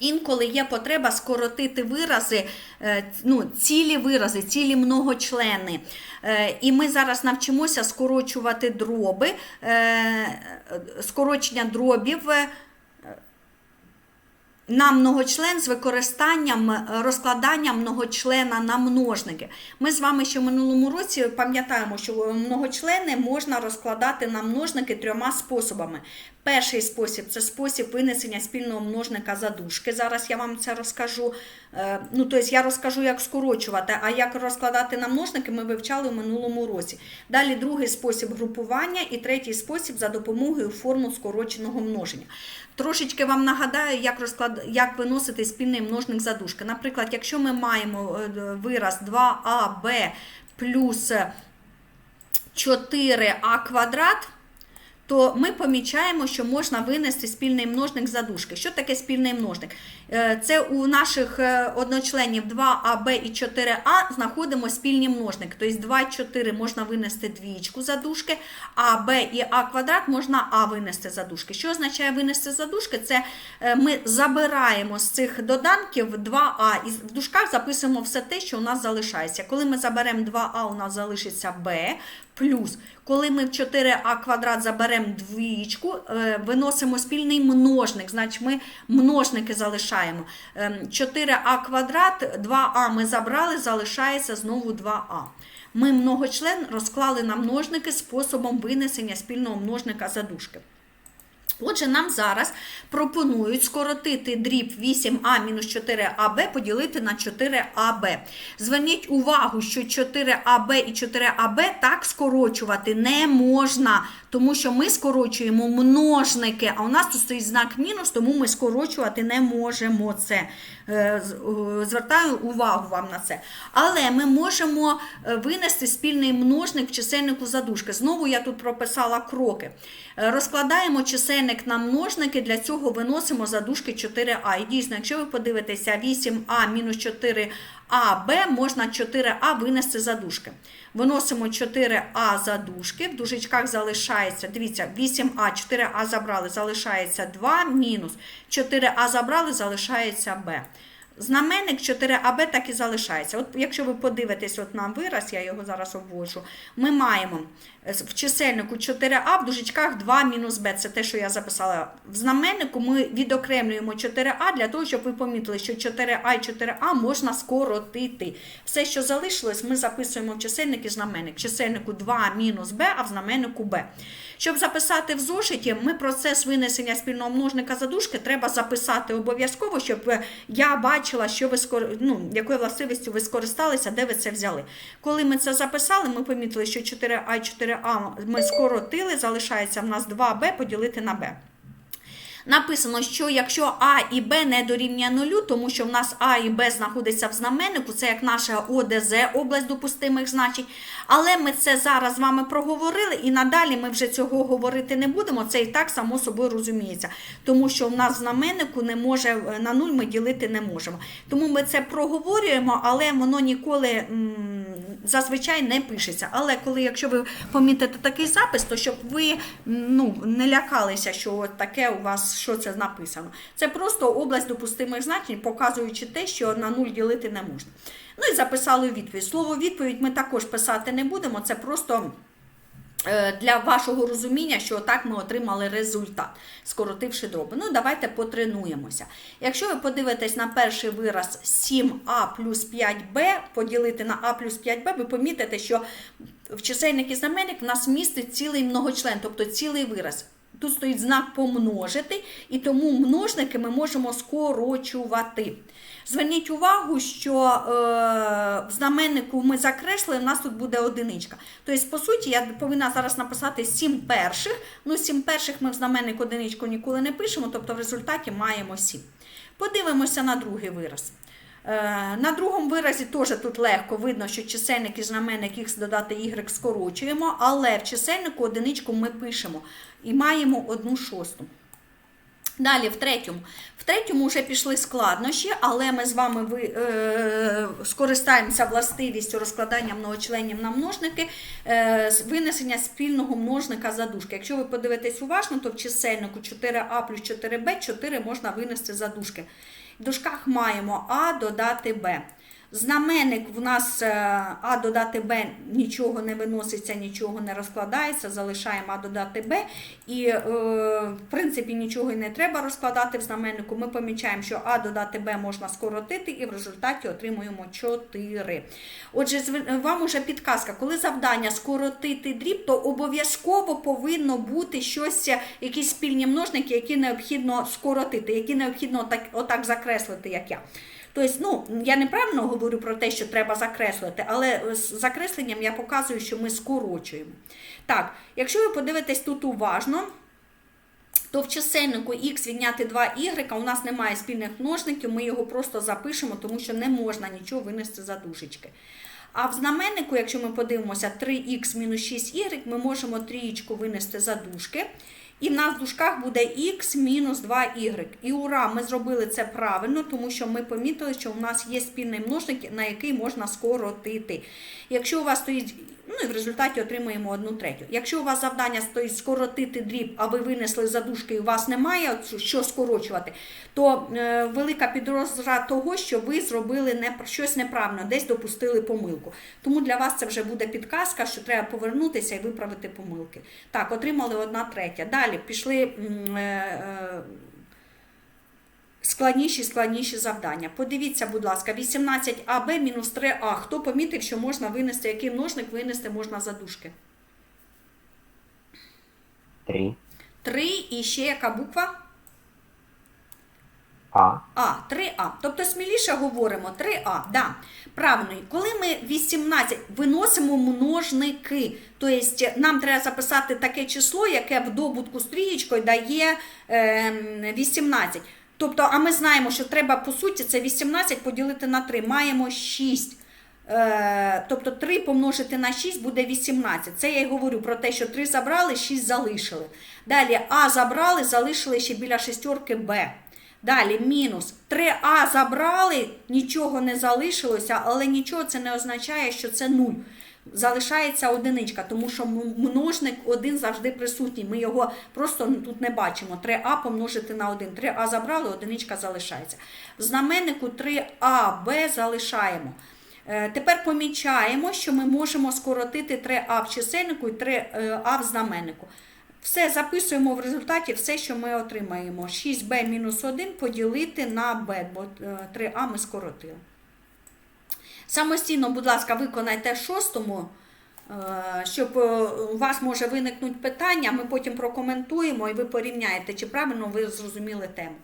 Інколи є потреба скоротити вирази, е, ну, цілі вирази, цілі многочлени. Е, І ми зараз навчимося скорочувати дроби, е, скорочення дробів. на многочлен з використанням розкладання многочлена на множники. Ми з вами ще в минулому році пам'ятаємо, що многочлени можна розкладати на множники трьома способами. Перший спосіб це спосіб винесення спільного множника задушки. Зараз я вам це розкажу. Е, Ну, тобто я розкажу, як скорочувати, а як розкладати на множники, ми вивчали в минулому році. Далі другий спосіб групування і третій спосіб за допомогою формул скороченого множення. Трошечки вам нагадаю, як розклад... як виносити спільний множник задушки. Наприклад, якщо ми маємо е, вираз 2аб плюс 4а квадрат, то ми помічаємо, що можна винести спільний множник задушки. Що таке спільний множник? Е, Це у наших е, одночленів 2аб і 4а знаходимо спільні множники. Тобто 2 і 4 можна винести двічку задушки, а b і а квадрат можна а винести задушки. Що означає винести задушки? Це е, ми забираємо з цих доданків 2а і в дужках записуємо все те, що у нас залишається. Коли ми заберемо 2а, у нас залишиться b, плюс, коли ми в 4а квадрат заберемо двічку, е, виносимо спільний множник, значить ми множники залишаємо. Ем, 4а квадрат, 2а ми забрали, залишається знову 2а. Ми многочлен розклали на множники способом винесення спільного множника задушки. Отже, нам зараз пропонують скоротити дріб 8а мінус 4аб поділити на 4аб. Зверніть увагу, що 4аб і 4аб так скорочувати не можна, тому що ми скорочуємо множники, а у нас тут стоїть знак мінус, тому ми скорочувати не можемо це. Е, е, Звертаю увагу вам на це. Але ми можемо е, винести спільний множник в чисельнику задушки. Знову я тут прописала кроки. Розкладаємо чисельник на множники, для цього виносимо задушки 4а. І дійсно, якщо ви подивитеся 8а мінус 4аб, можна 4а винести задушки. Виносимо 4а задушки, в дужечках залишається, дивіться, 8а, 4а забрали, залишається 2 мінус 4а забрали, залишається Б. Знаменник 4АБ так і залишається. От якщо ви подивитесь от на вираз, я його зараз обводжу, ми маємо в чисельнику 4А, в дужечках 2 мінус Б. Це те, що я записала. В знаменнику ми відокремлюємо 4А для того, щоб ви помітили, що 4А і 4А можна скоротити. Все, що залишилось, ми записуємо в чисельник і знаменник. В чисельнику 2 мінус Б, а в знаменнику Б. Щоб записати в зошиті, ми процес винесення спільного множника задушки треба записати обов'язково, щоб е, я бачила, що ви скор... ну, якою властивістю ви скористалися, де ви це взяли. Коли ми це записали, ми помітили, що 4А і 4А ми скоротили, залишається в нас 2Б поділити на Б. Написано, що якщо А і Б не дорівнює нулю, тому що в нас А і Б знаходиться в знаменнику, це як наша ОДЗ, область допустимих значень. Але ми це зараз з вами проговорили, і надалі ми вже цього говорити не будемо. Це і так само собою розуміється. Тому що в нас в знаменнику не може е, на нуль ми ділити не можемо. Тому ми це проговорюємо, але воно ніколи. м, Зазвичай не пишеться. Але коли, якщо ви помітите такий запис, то щоб ви ну, не лякалися, що таке у вас що це написано. Це просто область допустимих значень, показуючи те, що на нуль ділити не можна. Ну і записали відповідь. Слово відповідь ми також писати не будемо. Це просто. Е, Для вашого розуміння, що так ми отримали результат, скоротивши дроби. Ну, давайте потренуємося. Якщо ви подивитесь на перший вираз 7а плюс 5b поділити на а плюс 5b, ви помітите, що в чисельник і знаменник в нас містить цілий многочлен, тобто цілий вираз. Тут стоїть знак помножити, і тому множники ми можемо скорочувати. Зверніть увагу, що е, в знаменнику ми закреслили, у нас тут буде одиничка. Тобто, по суті, я повинна зараз написати 7 перших. Ну, 7 перших ми в знаменник одиничку ніколи не пишемо, тобто в результаті маємо 7. Подивимося на другий вираз. Е, На другому виразі теж тут легко видно, що чисельник і знаменник х додати y скорочуємо, але в чисельнику одиничку ми пишемо і маємо одну шосту. Далі, в третьому. В третьому вже пішли складнощі, але ми з вами ви, е, скористаємося властивістю розкладання многочленів на множники, е, винесення спільного множника задушки. Якщо ви подивитесь уважно, то в чисельнику 4а плюс 4b 4 можна винести задушки. В дужках маємо а додати б. Знаменник в нас е, А додати Б нічого не виноситься, нічого не розкладається, залишаємо А додати Б. І, е, в принципі, нічого і не треба розкладати в знаменнику. Ми помічаємо, що А додати Б можна скоротити, і в результаті отримуємо 4. Отже, вам уже підказка, коли завдання скоротити дріб, то обов'язково повинно бути щось, е, якісь спільні множники, які необхідно скоротити, які необхідно отак, отак закреслити, як я. Тобто, ну, я неправильно говорю про те, що треба закреслити, але з закресленням я показую, що ми скорочуємо. Так, якщо ви подивитесь тут уважно, то в чисельнику x відняти 2y, у нас немає спільних множників, ми його просто запишемо, тому що не можна нічого винести за дужечки. А в знаменнику, якщо ми подивимося 3х мінус 6y, ми можемо трієчку винести за дужки. І в нас в дужках буде х мінус 2y. І ура, ми зробили це правильно, тому що ми помітили, що у нас є спільний множник, на який можна скоротити. Якщо у вас стоїть, ну і в результаті отримуємо одну третю. Якщо у вас завдання стоїть скоротити дріб, а ви винесли за дужки і у вас немає що скорочувати, то е, велика підозра того, що ви зробили не, щось неправильно, десь допустили помилку. Тому для вас це вже буде підказка, що треба повернутися і виправити помилки. Так, отримали одна третя. Пішли. м, е, е, Складніші, складніші завдання. Подивіться, будь ласка, 18АБ мінус 3А. Хто помітив, що можна винести, який множник винести можна за дужки? 3. 3 і ще яка буква? А. А, 3А. Тобто сміліше говоримо 3А. Да. Правильно. Коли ми 18 виносимо множники, тобто нам треба записати таке число, яке в добутку стрієчкою дає е, 18. Тобто, а ми знаємо, що треба, по суті, це 18 поділити на 3. Маємо 6. Е, тобто 3 помножити на 6 буде 18. Це я й говорю про те, що 3 забрали, 6 залишили. Далі А забрали, залишили ще біля шестерки Б. Далі мінус 3А забрали, нічого не залишилося, але нічого це не означає, що це 0. Залишається одиничка, тому що множник один завжди присутній. Ми його просто тут не бачимо. 3А помножити на 1. 3А забрали, одиничка залишається. В знаменнику 3АБ залишаємо. Е, Тепер помічаємо, що ми можемо скоротити 3А в чисельнику і 3А в знаменнику. Все записуємо в результаті все, що ми отримаємо. 6b мінус 1 поділити на b, бо е, 3а ми скоротили. Самостійно, будь ласка, виконайте шостому, е, щоб е, у вас може виникнути питання, ми потім прокоментуємо і ви порівняєте, чи правильно ви зрозуміли тему.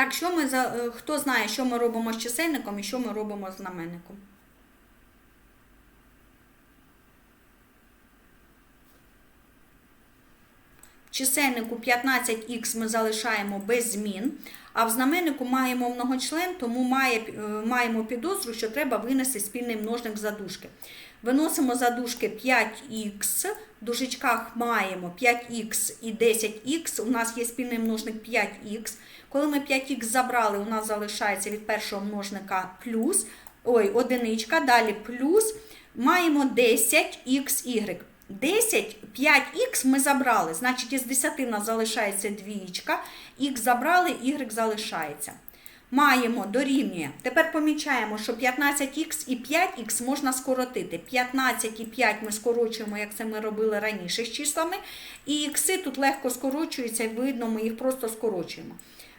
Так, що ми за е, хто знає, що ми робимо з чисельником і що ми робимо з знаменником? В чисельнику 15х ми залишаємо без змін, а в знаменнику маємо многочлен, тому е, маємо підозру, що треба винести спільний множник задушки. Виносимо задушки 5х, в дужечках маємо 5х і 10х, у нас є спільний множник 5х. Коли ми 5х забрали, у нас залишається від першого множника плюс, ой, одиничка, далі плюс, маємо 10xy. 10, 5х ми забрали, значить із 10 у нас залишається двічка, х забрали, y залишається. Маємо дорівнює. Тепер помічаємо, що 15х і 5х можна скоротити. 15 і 5 ми скорочуємо, як це ми робили раніше з числами. І ікси тут легко скорочуються, видно, ми їх просто скорочуємо.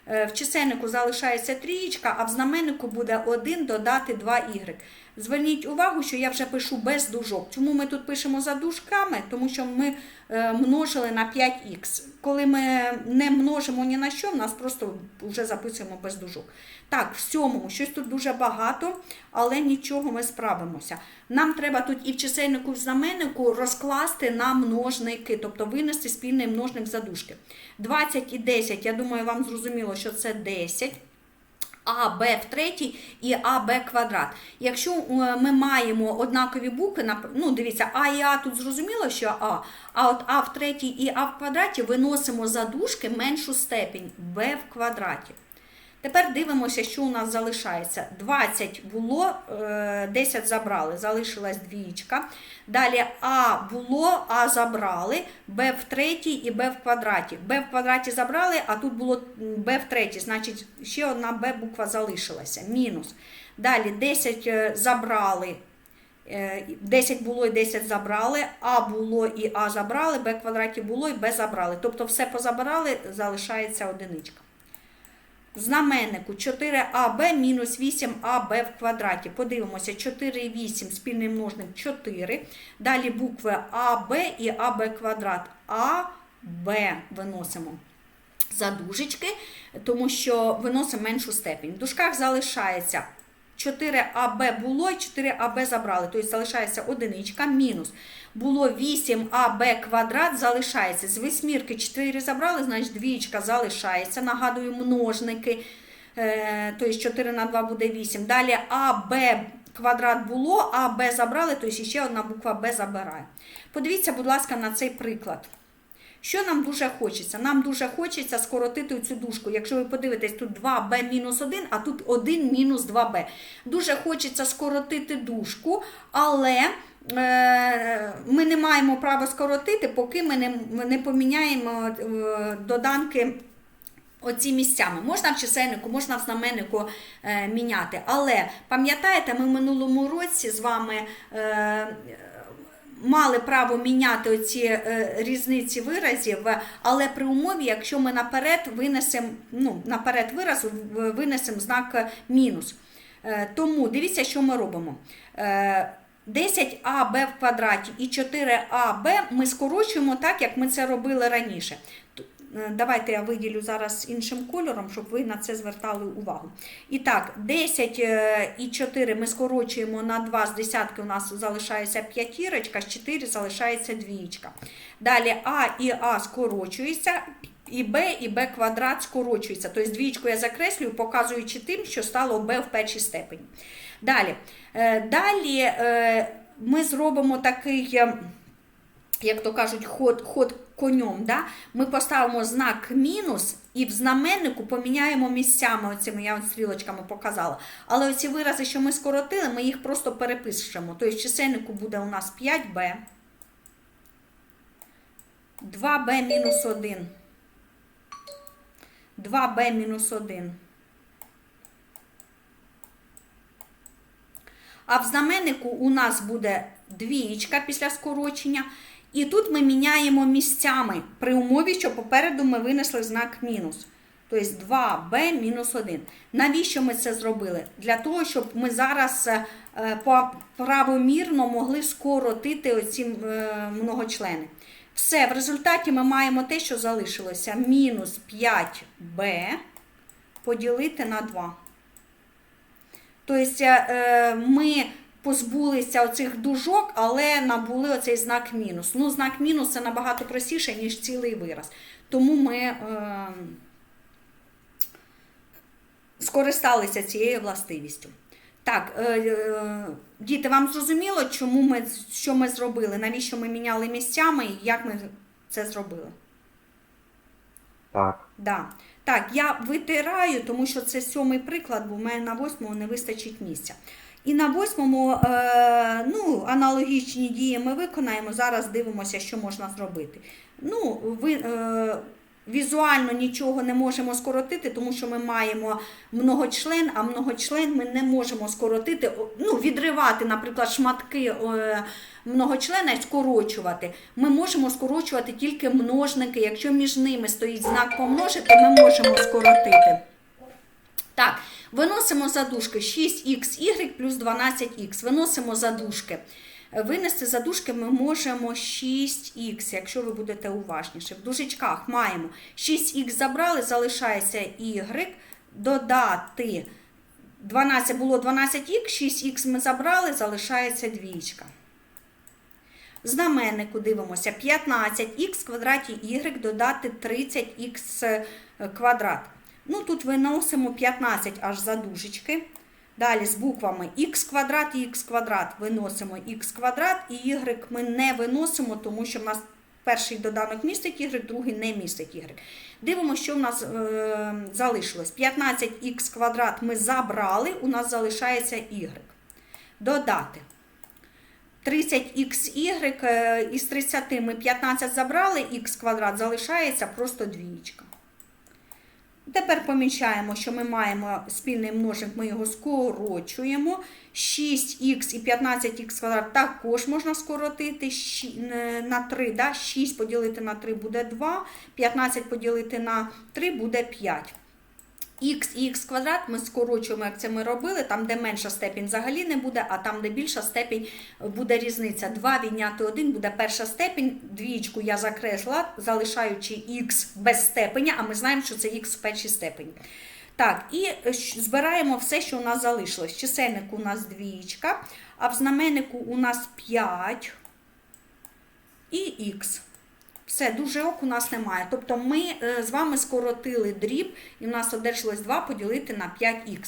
Е, В чисельнику залишається трієчка, а в знаменнику буде 1 додати 2y. Зверніть увагу, що я вже пишу без дужок. Чому ми тут пишемо за дужками? Тому що ми е, множили на 5х. Коли ми не множимо ні на що, в нас просто вже записуємо без дужок. Так, в сьомому щось тут дуже багато, але нічого ми справимося. Нам треба тут і в чисельнику, і в знаменнику розкласти на множники, тобто винести спільний множник за дужки. 20 і 10, я думаю, вам зрозуміло, що це 10. АБ в третій і АБ квадрат. Якщо е, ми маємо однакові букви, ну дивіться, А і А тут зрозуміло, що А, а от А в третій і А в квадраті виносимо за дужки меншу степінь Б в квадраті. Тепер дивимося, що у нас залишається. 20 було, е, 10 забрали, залишилась двічка. Далі А було, А забрали, Б в третій і Б в квадраті. Б в квадраті забрали, а тут було Б в третій, значить ще одна Б буква залишилася. Мінус. Далі 10 е, забрали. Е, 10 було і 10 забрали, А було і А забрали, Б квадраті було і Б забрали. Тобто все позабирали, залишається одиничка. Знаменнику 4АБ мінус 8АБ в квадраті. Подивимося, 4 і 8 спільний множник 4. Далі букви АБ і АБ квадрат. АБ виносимо за дужечки, тому що виносимо меншу степінь. В дужках залишається 4АБ було і 4АБ забрали. Тобто залишається одиничка мінус. Було 8АБ квадрат, залишається. З восьмірки 4 забрали, значить двічка залишається. Нагадую, множники. Е, тобто 4 на 2 буде 8. Далі АБ квадрат було, а Б забрали, тобто ще одна буква Б забирає. Подивіться, будь ласка, на цей приклад. Що нам дуже хочеться? Нам дуже хочеться скоротити цю дужку. Якщо ви подивитесь, тут 2b-1, а тут 1 мінус 2b. Дуже хочеться скоротити дужку, але е, ми не маємо права скоротити, поки ми не, поміняємо е, доданки. Оці місцями можна в чисельнику, можна в знаменнику е, міняти. Але пам'ятаєте, ми в минулому році з вами е, мали право міняти оці е, різниці виразів, але при умові, якщо ми наперед винесемо, ну, наперед виразу винесемо знак мінус. Е, тому дивіться, що ми робимо. Е, 10аб в квадраті і 4аб ми скорочуємо так, як ми це робили раніше. Е, Давайте я виділю зараз іншим кольором, щоб ви на це звертали увагу. І так, 10 е, і 4 ми скорочуємо на 2 з десятки, у нас залишається п'ятірочка, з 4 залишається двієчка. Далі А і А скорочується, і Б, і Б квадрат скорочується. Тобто двічку я закреслюю, показуючи тим, що стало Б в першій степені. Далі, Е, далі ми зробимо такий. як то кажуть, ход, ход конем, да? ми поставимо знак мінус і в знаменнику поміняємо місцями, оцими я от стрілочками показала. Але оці вирази, що ми скоротили, ми їх просто перепишемо. Тобто в чисельнику буде у нас 5b, 2b мінус 1, 2b мінус 1. А в знаменнику у нас буде двієчка після скорочення. І тут ми міняємо місцями при умові, що попереду ми винесли знак мінус. Тобто 2b мінус 1. Навіщо ми це зробили? Для того, щоб ми зараз е, правомірно могли скоротити оці е, многочлени. Все, в результаті ми маємо те, що залишилося. Мінус 5b поділити на 2. Тобто е, ми позбулися оцих дужок, але набули оцей знак мінус. Ну, знак мінус це набагато простіше, ніж цілий вираз. Тому ми е, скористалися цією властивістю. Так, е, е, діти, вам зрозуміло, чому ми, що ми зробили? Навіщо ми міняли місцями і як ми це зробили? Так. Да. Так, я витираю, тому що це сьомий приклад, бо в мене на восьмому не вистачить місця. І на восьмому е, ну, аналогічні дії ми виконаємо. Зараз дивимося, що можна зробити. Ну, ви, е, візуально нічого не можемо скоротити, тому що ми маємо многочлен, а многочлен ми не можемо скоротити, ну, відривати, наприклад, шматки е, многочлена і скорочувати. Ми можемо скорочувати тільки множники. Якщо між ними стоїть знак помножити, ми можемо скоротити. Так, Виносимо задушки 6xy плюс 12х. Виносимо задушки. Е, Винести задушки ми можемо 6х, якщо ви будете уважніші. В дужечках маємо 6х забрали, залишається y, додати 12 було 12х, 6х ми забрали, залишається двічка. Знаменнику дивимося 15х квадраті y додати 30х квадрат. Ну, тут виносимо 15 аж за дужечки. Далі з буквами х квадрат і х квадрат виносимо х квадрат і y ми не виносимо, тому що в нас перший доданок містить y, другий не містить y. Дивимося, що в нас е, залишилось. 15х квадрат ми забрали, у нас залишається y. Додати. 30xy е, із 30 ми 15 забрали, х квадрат залишається просто двієчка. Тепер помічаємо, що ми маємо спільний множник, ми його скорочуємо. 6х і 15х квадрат також можна скоротити е, на 3. Да? 6 поділити на 3 буде 2, 15 поділити на 3 буде 5. Х і х квадрат ми скорочуємо, як це ми робили, там, де менша степінь взагалі не буде, а там, де більша степінь, буде різниця. 2 відняти 1 буде перша степінь, двічку я закресла, залишаючи х без степеня, а ми знаємо, що це х в першій степені. Так, і е, збираємо все, що у нас залишилось. В чисельнику у нас двічка, а в знаменнику у нас 5 і х. Все, дужок у нас немає. Тобто ми е, з вами скоротили дріб, і в нас одержалось 2 поділити на 5х.